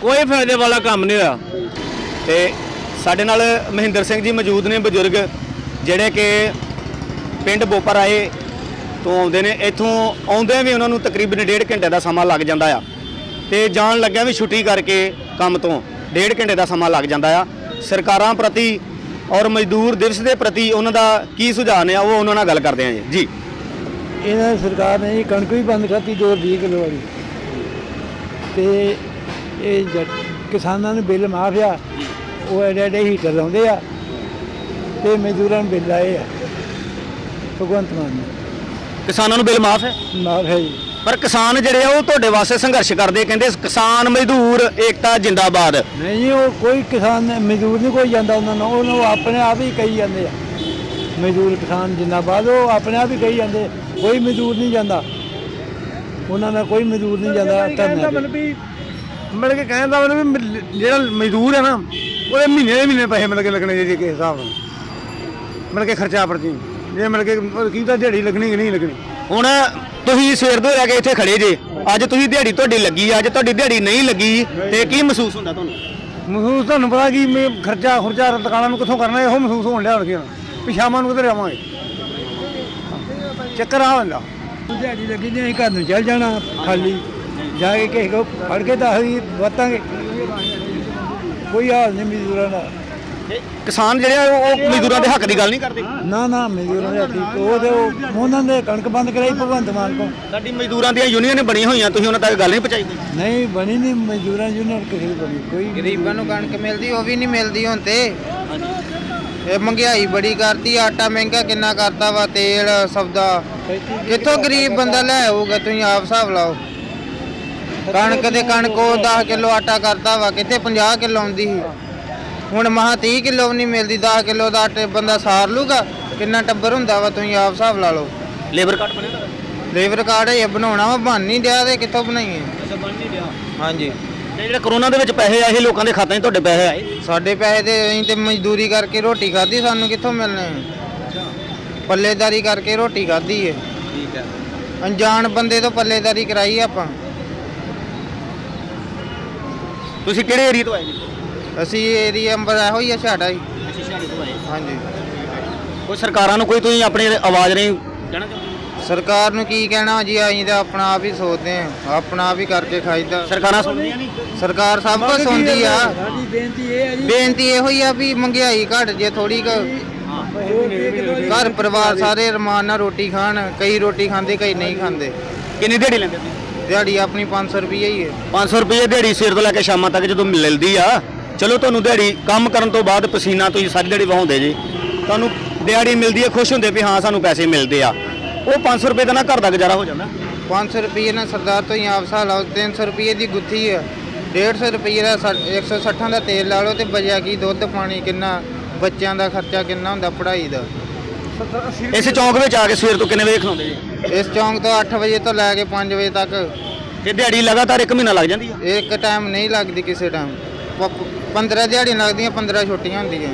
ਕੋਈ ਫਾਇਦੇ ਵਾਲਾ ਕੰਮ ਨਹੀਂ ਹੋਇਆ। ਤੇ ਸਾਡੇ ਨਾਲ ਮਹਿੰਦਰ ਸਿੰਘ ਜੀ ਮੌਜੂਦ ਨੇ ਬਜ਼ੁਰਗ, ਜਿਹੜੇ ਕਿ ਪਿੰਡ ਬੋਪਰ ਆਏ ਤੋਂ ਆਉਂਦੇ ਨੇ, ਇੱਥੋਂ ਆਉਂਦੇ ਵੀ ਉਹਨਾਂ ਨੂੰ ਤਕਰੀਬਨ ਡੇਢ ਘੰਟੇ ਦਾ ਸਮਾਂ ਲੱਗ ਜਾਂਦਾ ਆ। ਤੇ ਜਾਣ ਲੱਗਿਆ ਵੀ ਛੁੱਟੀ ਕਰਕੇ ਕੰਮ ਤੋਂ ਡੇਢ ਘੰਟੇ ਦਾ ਸਮਾਂ ਲੱਗ ਜਾਂਦਾ ਆ। ਸਰਕਾਰਾਂ ਪ੍ਰਤੀ ਔਰ ਮਜ਼ਦੂਰ ਦਿਵਸ ਦੇ ਪ੍ਰਤੀ ਉਹਨਾਂ ਦਾ ਕੀ ਸੁਝਾਅ ਨੇ, ਉਹ ਉਹਨਾਂ ਨਾਲ ਗੱਲ ਕਰਦੇ ਆ ਜੀ। ਜੀ। ਇਹਨਾਂ ਸਰਕਾਰ ਨੇ ਜੀ ਕਣਕ ਵੀ ਬੰਦ ਕਰਤੀ 220 ਕਿਲੋ ਵਾਲੀ। ਤੇ ਇਹ ਕਿਸਾਨਾਂ ਨੂੰ ਬਿੱਲ ਮਾਫ ਆ, ਉਹ ਐਡੇ ਐਡੇ ਹੀਟਰ ਲਾਉਂਦੇ ਆ, ਤੇ ਮਜ਼ਦੂਰਾਂ ਨੂੰ ਬਿੱਲ ਆਏ ਆ। ਭਗਵੰਤ ਮਾਨ ਨੇ। ਕਿਸਾਨਾਂ ਨੂੰ ਬਿੱਲ ਮਾਫ ਹੈ? ਮਾਫ ਹੈ ਜੀ। ਪਰ ਕਿਸਾਨ ਜਿਹੜੇ ਆ ਉਹ ਤੁਹਾਡੇ ਵਾਸਤੇ ਸੰਘਰਸ਼ ਕਰਦੇ ਕਹਿੰਦੇ ਕਿਸਾਨ ਮਜ਼ਦੂਰ ਏਕਤਾ ਜਿੰਦਾਬਾਦ। ਨਹੀਂ ਜੀ, ਉਹ ਕੋਈ ਕਿਸਾਨ ਨੇ- ਮਜ਼ਦੂਰ ਨਹੀਂ ਕੋਈ ਜਾਂਦਾ ਉਹਨਾਂ ਨੂੰ ਉਹਨੂੰ ਆਪਣੇ ਆਪ ਹੀ ਕਹੀ ਜਾਂਦੇ ਆ। ਮਜ਼ਦੂਰ ਕਿਸਾਨ ਜਿੰਦਾਬਾਦ ਉਹ ਆਪਣੇ ਆਪ ਹੀ ਕਹੀ ਜਾਂਦੇ। ਕੋਈ ਮਜ਼ਦੂਰ ਨਹੀਂ ਜਾਂਦਾ। ਉਹਨਾਂ ਦਾ ਕੋਈ ਮਜ਼ਦੂਰ ਨਹੀਂ ਜਾਂਦਾ ਧਰਨੇ ਤੇ। ਵੀ ਮਿਲ ਕੇ ਕਹਿੰਦਾ ਮਤਲਬ ਵੀ ਜਿਹੜਾ ਮਜ਼ਦੂਰ ਹੈ ਨਾ ਉਹਦੇ ਮਹੀਨੇ ਦੇ ਮਹੀਨੇ ਪੈਸੇ ਮਿਲ ਕੇ ਲੱਗਣੇ ਜੀ ਕਿਸ ਹਿਸਾਬ ਨਾਲ। ਮਿਲ ਕੇ ਖਰਚਾ ਪਰਚੀ ਜੇ ਮਿਲ ਕੇ ਕੀ ਤਾਂ ਦਿਹਾੜੀ ਲੱਗਣੀ ਕਿ ਨਹੀਂ ਲੱਗਣੀ? ਹੁਣ ਤੁਸੀਂ ਸਵੇਰ ਤੋਂ ਲੈ ਕੇ ਇੱਥੇ ਖੜੇ ਜੇ ਅੱਜ ਤੁਸੀਂ ਦਿਹਾੜੀ ਤੁਹਾਡੀ ਲੱਗੀ ਅੱਜ ਤੁਹਾਡੀ ਦਿਹਾੜੀ ਨਹੀਂ ਲੱਗੀ ਤੇ ਕੀ ਮਹਿਸੂਸ ਹੁੰਦਾ ਤੁਹਾਨੂੰ? ਮਹਿਸੂਸ ਤੁਹਾਨੂੰ ਪਤਾ ਕੀ ਮੈਂ ਖਰਚਾ ਖੁਰਚਾ ਦੁਕਾਨਾਂ ਨੂੰ ਕਿੱਥੋਂ ਕਰਨਾ ਇਹੋ ਮਹਿਸੂਸ ਹੋਣ ਲਿਆ ਹੁਣ ਸ਼ਾਮਾਂ ਨੂੰ ਕਿੱਧਰ ਆਵਾਂਗੇ ਚੱਕਰ ਆ ਹੁੰਦਾ। ਦਿਹਾੜੀ ਲੱਗੀ ਨਹੀਂ ਅਸੀਂ ਘਰ ਨੂੰ ਚੱਲ ਜਾਣਾ ਖਾਲੀ। ਜਾ ਕੇ ਕਿਸੇ ਕੋ ਫੜ ਕੇ ਤਾਂ ਅਸੀਂ ਵਰਤਾਂਗੇ। ਕੋਈ ਹਾਲ ਨਹੀਂ ਮਜ਼ਦੂਰਾਂ ਦਾ। ਕਿਸਾਨ ਜਿਹੜੇ ਆ ਉਹ ਉਹ ਮਜ਼ਦੂਰਾਂ ਦੇ ਹੱਕ ਦੀ ਗੱਲ ਨਹੀਂ ਕਰਦੇ? ਨਾ ਨਾ ਮਜ਼ਦੂਰਾਂ ਦੇ ਹੱਥੀ ਉਹ ਤੇ ਉਹ- ਉਹਨਾਂ ਦੇ ਕਣਕ ਬੰਦ ਕਰਾਈ ਭਗਵੰਤ ਮਾਨ ਕੋ ਸਾਡੀ ਮਜ਼ਦੂਰਾਂ ਦੀਆਂ ਯੂਨੀਅਨ ਬਣੀਆਂ ਹੋਈਆਂ ਤੁਸੀਂ ਉਹਨਾਂ ਤੱਕ ਗੱਲ ਨਹੀਂ ਪਹੁੰਚਾਈ? ਕੋਈ ਨਹੀਂ ਬਣੀ ਨਹੀਂ ਮਜ਼ਦੂਰਾਂ ਯੂਨੀਅਨ ਕਿਸੇ ਦੀ ਬਣੀ ਕੋਈ ਗਰੀਬਾਂ ਨੂੰ ਕਣਕ ਮਿਲਦੀ ਉਹ ਵੀ ਨਹੀਂ ਮਿਲਦੀ ਹੁਣ ਤੇ। ਇਹ ਮਹਿੰਗਾਈ ਬੜੀ ਕਰਤੀ ਆਟਾ ਮਹਿੰਗਾ ਕਿੰਨਾ ਕਰਤਾ ਵਾ ਤੇਲ ਸਬਦਾ ਕਿੱਥੋਂ ਗਰੀਬ ਬੰਦਾ ਲੈ ਆਊਗਾ ਤੁਸੀਂ ਆਪ ਹਿਸਾਬ ਲਾਓ। ਕਣਕ ਦੇ ਕਣਕ ਉਹ 10 ਕਿਲੋ ਆਟਾ ਕਰਤਾ ਵਾ ਕਿੱਥੇ 50 ਕਿਲੋ ਆਉਂਦੀ ਸੀ? ਹੁਣ ਮਹਾ 30 ਕਿਲੋ ਵੀ ਨਹੀਂ ਮਿਲਦੀ 10 ਕਿਲੋ ਦਾ ਆਟੇ ਬੰਦਾ ਸਾਰ ਲੂਗਾ। ਕਿੰਨਾ ਟੱਬਰ ਹੁੰਦਾ ਵਾ ਤੁਸੀਂ ਆਪ ਹਿਸਾਬ ਲਾ ਲਓ। ਲੇਬਰ ਕਾਰਡ ਬਣਿਆ ਲੇਬਰ ਕਾਰਡ ਇਹ ਬਣਾਉਣਾ ਵਾ ਬਣ ਨਹੀਂ ਡਿਆ ਤੇ ਕਿੱਥੋਂ ਬਣਾਈਏ? ਹਾਂਜੀ। ਤੇ ਜਿਹੜੇ ਕਰੋਨਾ ਦੇ ਵਿੱਚ ਪੈਸੇ ਆਏ ਸੀ ਲੋਕਾਂ ਦੇ ਖਾਤਿਆਂ 'ਚ ਤੁਹਾਡੇ ਪੈਸੇ ਆਏ? ਸਾਡੇ ਪੈਸੇ ਤੇ ਅਸੀਂ ਤੇ ਮਜ਼ਦੂਰੀ ਕਰਕੇ ਰੋਟੀ ਖਾਧੀ ਸਾਨੂੰ ਕਿੱਥੋਂ ਮਿਲਣੇ? ਪੱਲੇਦਾਰੀ ਕਰਕੇ ਰੋਟੀ ਖਾਧੀ ਏ। ਠੀਕ ਹੈ। ਅਣਜਾਣ ਬੰਦੇ ਤੋਂ ਪੱਲੇਦਾਰੀ ਕਰਾਈ ਆਪਾਂ। ਤੁਸੀਂ ਕਿਹੜੇ ਏਰੀਆ ਤੋਂ ਆਏ ਜੀ? ਅਸੀਂ ਏਰੀਆ ਅੰਬਰ ਇਹੋ ਹੀ ਆ ਛਾੜਾ ਹੀ। ਅਸੀਂ ਸ਼ਹਿਰ ਤੋਂ ਆਏ ਹਾਂਜੀ। ਕੋਈ ਸਰਕਾਰਾਂ ਨੂੰ ਕੋਈ ਤੁਸੀਂ ਆਪਣੀ ਆਵਾਜ਼ ਨਹੀਂ ਕਹਿਣਾ ਚਾਹੁੰਦੇ? ਸਰਕਾਰ ਨੂੰ ਕੀ ਕਹਿਣਾ ਜੀ ਅਸੀਂ ਤਾਂ ਆਪਣਾ ਆਪ ਹੀ ਸੋਚਦੇ ਆ ਆਪਣਾ ਆਪ ਹੀ ਕਰਕੇ ਖਾਈਦਾ। ਸਰਕਾਰਾਂ ਸੁਣਦੀਆਂ ਨਹੀਂ? ਸਰਕਾਰ ਸਭ ਕੁਝ ਸੁਣਦੀ ਆ। ਸਾਡੀ? ਬੇਨਤੀ ਇਹ ਹੈ ਜੀ। ਬੇਨਤੀ ਇਹੋ ਹੀ ਆ ਵੀ ਮਹਿੰਗਾਈ ਘਟ ਜੇ ਥੋੜੀ ਕੁ ਘਰ ਪਰਿਵਾਰ ਸਾਰੇ ਰਮਾਨ ਨਾਲ ਰੋਟੀ ਖਾਣ ਕਈ ਰੋਟੀ ਖਾਂਦੇ ਕਈ ਨਹੀਂ ਖਾਂਦੇ। ਕਿੰਨੀ ਦਿਹਾੜੀ ਲੈਂਦੇ ਤੁਸੀਂ? ਦਿਹਾੜੀ ਆਪਣੀ 500 ਰੁਪਏ ਹੀ ਹੈ। 500 ਰੁਪਏ ਦਿਹਾੜੀ ਸਵੇਰ ਤੋਂ ਲੈ ਕੇ ਸ਼ਾਮਾਂ ਤੱਕ ਜਦੋਂ ਮਿਲਦੀ ਆ ਚਲੋ ਤੁਹਾਨੂੰ ਦਿਹਾੜੀ ਕੰਮ ਕਰਨ ਤੋਂ ਬਾਅਦ ਪਸੀਨਾ ਤੁਸੀਂ ਸਾਰੀ ਦਿਹਾੜੀ ਵਹਾਉਂਦੇ ਜੀ। ਤੁਹਾਨੂੰ ਦਿਹਾੜੀ ਮਿਲਦੀ ਹੈ ਖੁਸ਼ ਹੁੰਦੇ ਵੀ ਹਾਂ ਸਾਨੂੰ ਪੈਸੇ ਮਿਲਦੇ ਆ। ਉਹ 500 ਰੁਪਏ ਦਾ ਨਾ ਘਰ ਦਾ ਗੁਜ਼ਾਰਾ ਹੋ ਜਾਂਦਾ। 500 ਰੁਪਏ ਨਾਲ ਸਰਦਾਰ ਤੋਂ ਹੀ ਆਪ ਸਾਹ ਲਾਓ 300 ਰੁਪਏ ਦੀ ਗੁੱਥੀ ਹੈ 150 ਰੁਪਏ ਦਾ ਸੱਠ- 160 ਦਾ ਤੇਲ ਲਾ ਲਓ ਤੇ ਬਜਿਆ ਕੀ ਦੁੱਧ ਪਾਣੀ ਕਿੰਨਾ ਬੱਚਿਆਂ ਦਾ ਖਰਚਾ ਕਿੰਨਾ ਹੁੰਦਾ ਪੜ੍ਹਾਈ ਦਾ। ਇਸ ਚੌਂਕ ਵਿੱਚ ਆ ਕੇ ਸਵੇਰ ਤੋਂ ਕਿੰਨੇ ਵਜੇ ਖਲਾਉਂਦੇ ਜੀ? ਇਸ ਚੌਂਕ ਤੋਂ 8 ਵਜੇ ਤੋਂ ਲੈ ਕੇ 5 ਵਜੇ ਤੱਕ। ਤੇ ਦਿਹਾੜੀ ਲਗਾਤਾਰ 1 ਮਹੀਨਾ ਲੱਗ ਜਾਂਦੀ ਆ। ਇੱਕ ਟਾਈਮ ਨਹੀਂ ਲੱਗਦੀ ਕਿਸੇ ਟਾਈਮ 15 ਦਿਹਾੜੀਆਂ ਲੱਗਦੀਆਂ 15 ਛੁੱਟੀਆਂ ਹੁੰਦੀਆਂ।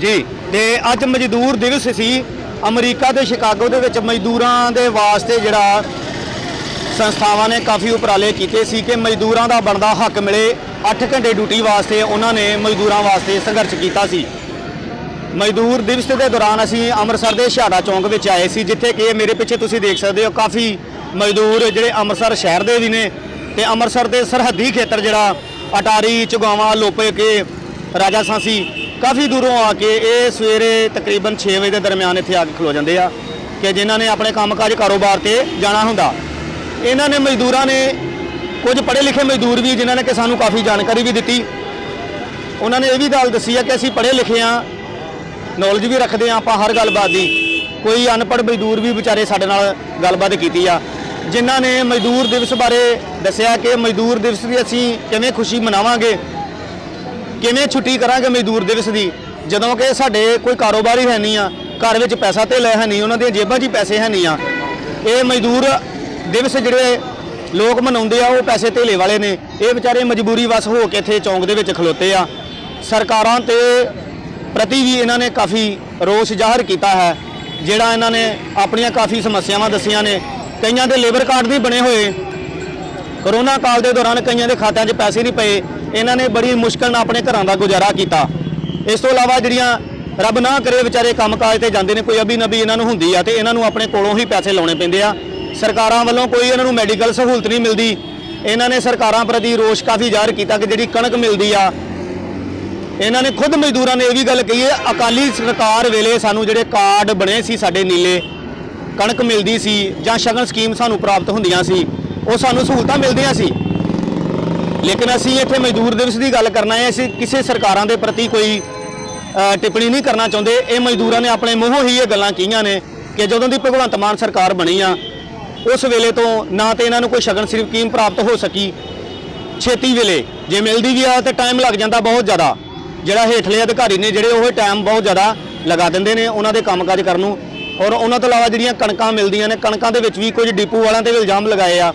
ਜੀ, ਤੇ ਅੱਜ ਮਜ਼ਦੂਰ ਦਿਵਸ ਸੀ। ਅਮਰੀਕਾ ਤੇ ਸ਼ਿਕਾਗੋ ਦੇ ਵਿੱਚ ਮਜ਼ਦੂਰਾਂ ਦੇ ਵਾਸਤੇ ਜਿਹੜਾ ਸੰਸਥਾਵਾਂ ਨੇ ਕਾਫੀ ਉਪਰਾਲੇ ਕੀਤੇ ਸੀ ਕਿ ਮਜ਼ਦੂਰਾਂ ਦਾ ਬਣਦਾ ਹੱਕ ਮਿਲੇ। 8 ਘੰਟੇ ਡਿਊਟੀ ਵਾਸਤੇ ਉਹਨਾਂ ਨੇ ਮਜ਼ਦੂਰਾਂ ਵਾਸਤੇ ਸੰਘਰਸ਼ ਕੀਤਾ ਸੀ। ਮਜ਼ਦੂਰ ਦਿਵਸ ਦੇ ਦੌਰਾਨ ਅਸੀਂ ਅੰਮ੍ਰਿਤਸਰ ਦੇ ਛਾੜਾ ਚੌਂਕ ਵਿੱਚ ਆਏ ਸੀ, ਜਿੱਥੇ ਕਿ ਮੇਰੇ ਪਿੱਛੇ ਤੁਸੀਂ ਦੇਖ ਸਕਦੇ ਹੋ, ਕਾਫੀ ਮਜ਼ਦੂਰ ਜਿਹੜੇ ਅੰਮ੍ਰਿਤਸਰ ਸ਼ਹਿਰ ਦੇ ਵੀ ਨੇ। ਤੇ ਅੰਮ੍ਰਿਤਸਰ ਦੇ ਸਰਹੱਦੀ ਖੇਤਰ ਜਿਹੜਾ ਅਟਾਰੀ, ਚੁਗਾਵਾਂ, ਲੋਪੇ ਕੇ ਰਾਜਾ ਸਾਂਸੀ ਕਾਫੀ ਦੂਰੋਂ ਆ ਕੇ ਇਹ ਸਵੇਰੇ ਤਕਰੀਬਨ 6 ਵਜੇ ਦੇ ਦਰਮਿਆਨ ਇੱਥੇ ਆ ਕੇ ਖਲੋ ਜਾਂਦੇ ਆ ਕਿ ਜਿਨ੍ਹਾਂ ਨੇ ਆਪਣੇ ਕੰਮਕਾਜ ਕਾਰੋਬਾਰ ਤੇ ਜਾਣਾ ਹੁੰਦਾ। ਇਹਨਾਂ ਨੇ ਮਜ਼ਦੂਰਾਂ ਨੇ ਕੁਝ ਪੜ੍ਹੇ ਲਿਖੇ ਮਜ਼ਦੂਰ ਵੀ ਜਿਨ੍ਹਾਂ ਨੇ ਕਿ ਸਾਨੂੰ ਕਾਫੀ ਜਾਣਕਾਰੀ ਵੀ ਦਿੱਤੀ। ਉਹਨਾਂ ਨੇ ਇਹ ਵੀ ਗੱਲ ਦੱਸੀ ਆ ਕਿ ਅਸੀਂ ਪੜ੍ਹੇ ਲਿਖੇ ਆ ਨੌਲੇਜ ਵੀ ਰੱਖਦੇ ਆ, ਆਪਾਂ ਹਰ ਗੱਲਬਾਤ ਦੀ। ਕੋਈ ਅਨਪੜ੍ਹ ਮਜ਼ਦੂਰ ਵੀ ਵਿਚਾਰੇ ਸਾਡੇ ਨਾਲ ਗੱਲਬਾਤ ਕੀਤੀ ਆ। ਜਿਨ੍ਹਾਂ ਨੇ ਮਜ਼ਦੂਰ ਦਿਵਸ ਬਾਰੇ ਦੱਸਿਆ ਕਿ ਮਜ਼ਦੂਰ ਦਿਵਸ ਦੀ ਅਸੀਂ ਕਿਵੇਂ ਖੁਸ਼ੀ ਮਨਾਵਾਂਗੇ, ਕਿਵੇਂ ਛੁੱਟੀ ਕਰਾਂਗੇ ਮਜ਼ਦੂਰ ਦਿਵਸ ਦੀ, ਜਦੋਂ ਕਿ ਸਾਡੇ ਕੋਈ ਕਾਰੋਬਾਰ ਹੀ ਹੈ ਨਹੀਂ ਆ, ਘਰ ਵਿੱਚ ਪੈਸਾ ਤੇ ਲੈ ਹੈ ਨਹੀਂ, ਉਹਨਾਂ ਦੀਆਂ ਜੇਬਾਂ 'ਚ ਪੈਸੇ ਹੈ ਨਹੀਂ ਆ। ਇਹ ਮਜ਼ਦੂਰ ਦਿਵਸ ਜਿਹੜੇ ਲੋਕ ਮਨਾਉਂਦੇ ਆ, ਉਹ ਪੈਸੇ ਧੇਲੇ ਵਾਲੇ ਨੇ। ਇਹ ਵਿਚਾਰੇ ਮਜਬੂਰੀ ਵਸ ਹੋ ਕੇ ਇੱਥੇ ਚੌਂਕ ਦੇ ਵਿੱਚ ਖਲੋਤੇ ਆ। ਸਰਕਾਰਾਂ ਤੇ ਪ੍ਰਤੀ ਵੀ ਇਹਨਾਂ ਨੇ ਕਾਫੀ ਰੋਸ ਜ਼ਾਹਰ ਕੀਤਾ ਹੈ, ਜਿਹੜਾ ਇਹਨਾਂ ਨੇ ਆਪਣੀਆਂ ਕਾਫੀ ਸਮੱਸਿਆਵਾਂ ਦੱਸੀਆਂ ਨੇ। ਕਈਆਂ ਦੇ ਲੇਬਰ ਕਾਰਡ ਵੀ ਬਣੇ ਹੋਏ। ਕਰੋਨਾ ਕਾਲ ਦੇ ਦੌਰਾਨ ਕਈਆਂ ਦੇ ਖਾਤਿਆਂ 'ਚ ਪੈਸੇ ਨਹੀਂ ਪਏ। ਇਹਨਾਂ ਨੇ ਬੜੀ ਮੁਸ਼ਕਲ ਨਾਲ ਆਪਣੇ ਘਰਾਂ ਦਾ ਗੁਜ਼ਾਰਾ ਕੀਤਾ। ਇਸ ਤੋਂ ਇਲਾਵਾ ਜਿਹੜੀਆਂ ਰੱਬ ਨਾ ਕਰੇ ਵਿਚਾਰੇ ਕੰਮਕਾਜ ਤੇ ਜਾਂਦੇ ਨੇ, ਕੋਈ ਅਬੀ ਨਬੀ ਇਹਨਾਂ ਨੂੰ ਹੁੰਦੀ ਆ ਤੇ ਇਹਨਾਂ ਨੂੰ ਆਪਣੇ ਕੋਲੋਂ ਹੀ ਪੈਸੇ ਲਾਉਣੇ ਪੈਂਦੇ ਆ। ਸਰਕਾਰਾਂ ਵੱਲੋਂ ਕੋਈ ਇਹਨਾਂ ਨੂੰ ਮੈਡੀਕਲ ਸਹੂਲਤ ਨਹੀਂ ਮਿਲਦੀ। ਇਹਨਾਂ ਨੇ ਸਰਕਾਰਾਂ ਪ੍ਰਤੀ ਰੋਸ਼ ਕਾਫੀ ਜ਼ਾਹਰ ਕੀਤਾ ਕਿ ਜਿਹੜੀ ਕਣਕ ਮਿਲਦੀ ਆ, ਇਹਨਾਂ ਨੇ ਖੁਦ ਮਜ਼ਦੂਰਾਂ ਨੇ ਇਹ ਵੀ ਗੱਲ ਕਹੀ ਹੈ, ਅਕਾਲੀ ਸਰਕਾਰ ਵੇਲੇ ਸਾਨੂੰ ਜਿਹੜੇ ਕਾਰਡ ਬਣੇ ਸੀ ਸਾਡੇ ਨੀਲੇ ਕਣਕ ਮਿਲਦੀ ਸੀ ਜਾਂ ਸ਼ਗਨ ਸਕੀਮ ਸਾਨੂੰ ਪ੍ਰਾਪਤ ਹੁੰਦੀਆਂ ਸੀ, ਉਹ ਸਾਨੂੰ ਸਹੂਲਤਾਂ ਮਿਲਦੀਆਂ ਸੀ। ਲੇਕਿਨ ਅਸੀਂ ਇੱਥੇ ਮਜ਼ਦੂਰ ਦਿਵਸ ਦੀ ਗੱਲ ਕਰਨਾ ਹੈ, ਅਸੀਂ ਕਿਸੇ ਸਰਕਾਰਾਂ ਦੇ ਪ੍ਰਤੀ ਕੋਈ ਟਿੱਪਣੀ ਨਹੀਂ ਕਰਨਾ ਚਾਹੁੰਦੇ। ਇਹ ਮਜ਼ਦੂਰਾਂ ਨੇ ਆਪਣੇ ਮੂੰਹੋਂ ਹੀ ਇਹ ਗੱਲਾਂ ਕਹੀਆਂ ਨੇ ਕਿ ਜਦੋਂ ਦੀ ਭਗਵੰਤ ਮਾਨ ਸਰਕਾਰ ਬਣੀ ਆ, ਉਸ ਵੇਲੇ ਤੋਂ ਨਾ ਤੇ ਇਹਨਾਂ ਨੂੰ ਕੋਈ ਸ਼ਗਨ ਸਕੀਮ ਪ੍ਰਾਪਤ ਹੋ ਸਕੀ। ਛੇਤੀ ਵੇਲੇ ਜੇ ਮਿਲਦੀ ਵੀ ਆ, ਤੇ ਟਾਈਮ ਲੱਗ ਜਾਂਦਾ ਬਹੁਤ ਜ਼ਿਆਦਾ। ਜਿਹੜਾ ਹੇਠਲੇ ਅਧਿਕਾਰੀ ਨੇ, ਜਿਹੜੇ ਉਹ ਟਾਈਮ ਬਹੁਤ ਜ਼ਿਆਦਾ ਲਗਾ ਦਿੰਦੇ ਨੇ, ਉਹਨਾਂ ਦੇ ਕੰਮਕਾਜ ਕਰਨ ਨੂੰ। ਔਰ ਉਹਨਾਂ ਤੋਂ ਇਲਾਵਾ ਜਿਹੜੀਆਂ ਕਣਕਾਂ ਮਿਲਦੀਆਂ ਨੇ, ਕਣਕਾਂ ਦੇ ਵਿੱਚ ਵੀ ਕੁਝ ਡਿਪੂ ਵਾਲਿਆਂ ਤੇ ਵੀ ਇਲਜ਼ਾਮ ਲਗਾਏ ਆ।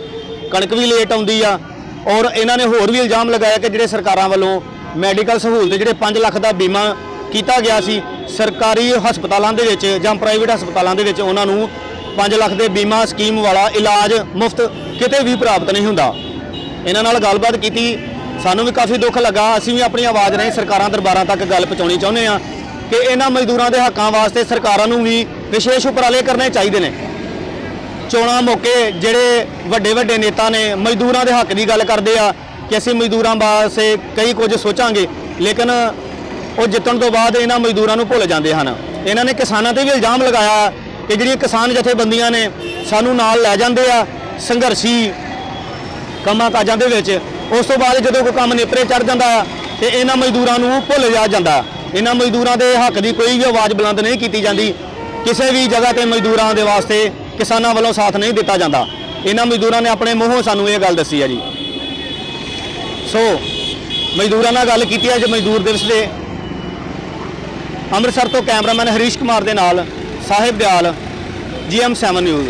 ਕਣਕ ਵੀ ਲੇਟ ਆਉਂਦੀ ਆ। ਔਰ ਇਹਨਾਂ ਨੇ ਹੋਰ ਵੀ ਇਲਜ਼ਾਮ ਲਗਾਇਆ ਕਿ ਜਿਹੜੇ ਸਰਕਾਰਾਂ ਵੱਲੋਂ ਮੈਡੀਕਲ ਸਹੂਲਤ, ਜਿਹੜੇ 5 ਲੱਖ ਦਾ ਬੀਮਾ ਕੀਤਾ ਗਿਆ ਸੀ, ਸਰਕਾਰੀ ਹਸਪਤਾਲਾਂ ਦੇ ਵਿੱਚ ਜਾਂ ਪ੍ਰਾਈਵੇਟ ਹਸਪਤਾਲਾਂ ਦੇ ਵਿੱਚ ਉਹਨਾਂ ਨੂੰ 5 ਲੱਖ ਦੇ ਬੀਮਾ ਸਕੀਮ ਵਾਲਾ ਇਲਾਜ ਮੁਫਤ ਕਿਤੇ ਵੀ ਪ੍ਰਾਪਤ ਨਹੀਂ ਹੁੰਦਾ। ਇਹਨਾਂ ਨਾਲ ਗੱਲਬਾਤ ਕੀਤੀ। ਸਾਨੂੰ ਵੀ ਕਾਫੀ ਦੁੱਖ ਲੱਗਾ। ਅਸੀਂ ਵੀ ਆਪਣੀ ਆਵਾਜ਼ ਰਾਹੀਂ ਸਰਕਾਰਾਂ ਦਰਬਾਰਾਂ ਤੱਕ ਗੱਲ ਪਹੁੰਚਾਉਣੀ ਚਾਹੁੰਦੇ ਆ ਕਿ ਇਹਨਾਂ ਮਜ਼ਦੂਰਾਂ ਦੇ ਹੱਕਾਂ ਵਾਸਤੇ ਸਰਕਾਰਾਂ ਨੂੰ ਵੀ ਵਿਸ਼ੇਸ਼ ਉਪਰਾਲੇ ਕਰਨੇ ਚਾਹੀਦੇ ਨੇ। ਚੋਣਾਂ ਮੌਕੇ ਜਿਹੜੇ ਵੱਡੇ ਵੱਡੇ ਨੇਤਾ ਨੇ, ਮਜ਼ਦੂਰਾਂ ਦੇ ਹੱਕ ਦੀ ਗੱਲ ਕਰਦੇ ਆ ਕਿ ਅਸੀਂ ਮਜ਼ਦੂਰਾਂ ਵਾਸਤੇ ਕਈ ਕੁਝ ਸੋਚਾਂਗੇ, ਲੇਕਿਨ ਉਹ ਜਿੱਤਣ ਤੋਂ ਬਾਅਦ ਇਹਨਾਂ ਮਜ਼ਦੂਰਾਂ ਨੂੰ ਭੁੱਲ ਜਾਂਦੇ ਹਨ। ਇਹਨਾਂ ਨੇ ਕਿਸਾਨਾਂ ਤੇ ਵੀ ਇਲਜ਼ਾਮ ਲਗਾਇਆ ਕਿ ਜਿਹੜੀਆਂ ਕਿਸਾਨ ਜਥੇਬੰਦੀਆਂ ਨੇ, ਸਾਨੂੰ ਨਾਲ ਲੈ ਜਾਂਦੇ ਆ ਸੰਘਰਸ਼ੀ ਕੰਮਾਂ ਕਾਜਾਂ ਦੇ ਵਿੱਚ। ਉਸ ਤੋਂ ਬਾਅਦ ਜਦੋਂ ਕੋਈ ਕੰਮ ਨੇਪਰੇ ਚੜ ਜਾਂਦਾ ਆ ਤੇ ਇਹਨਾਂ ਮਜ਼ਦੂਰਾਂ ਨੂੰ ਭੁੱਲ ਜਾ ਜਾਂਦਾ। ਇਹਨਾਂ ਮਜ਼ਦੂਰਾਂ ਦੇ ਹੱਕ ਦੀ ਕੋਈ ਵੀ ਆਵਾਜ਼ ਬੁਲੰਦ ਨਹੀਂ ਕੀਤੀ ਜਾਂਦੀ। ਕਿਸੇ ਵੀ ਜਗ੍ਹਾ ਤੇ ਮਜ਼ਦੂਰਾਂ ਦੇ ਵਾਸਤੇ ਕਿਸਾਨਾਂ ਵੱਲੋਂ ਸਾਥ ਨਹੀਂ ਦਿੱਤਾ ਜਾਂਦਾ। ਇਹਨਾਂ ਮਜ਼ਦੂਰਾਂ ਨੇ ਆਪਣੇ ਮੂੰਹੋਂ ਸਾਨੂੰ ਇਹ ਗੱਲ ਦੱਸੀ ਹੈ ਜੀ। ਸੋ, ਮਜ਼ਦੂਰਾਂ ਨਾਲ ਗੱਲ ਕੀਤੀ ਅੱਜ ਮਜ਼ਦੂਰ ਦਿਵਸ ਦੇ। ਅੰਮ੍ਰਿਤਸਰ ਤੋਂ ਕੈਮਰਾਮੈਨ ਹਰੀਸ਼ ਕੁਮਾਰ ਦੇ ਨਾਲ ਸਾਹਿਬ ਦਿਆਲ, ਜੀਐਮ 7 ਨਿਊਜ਼।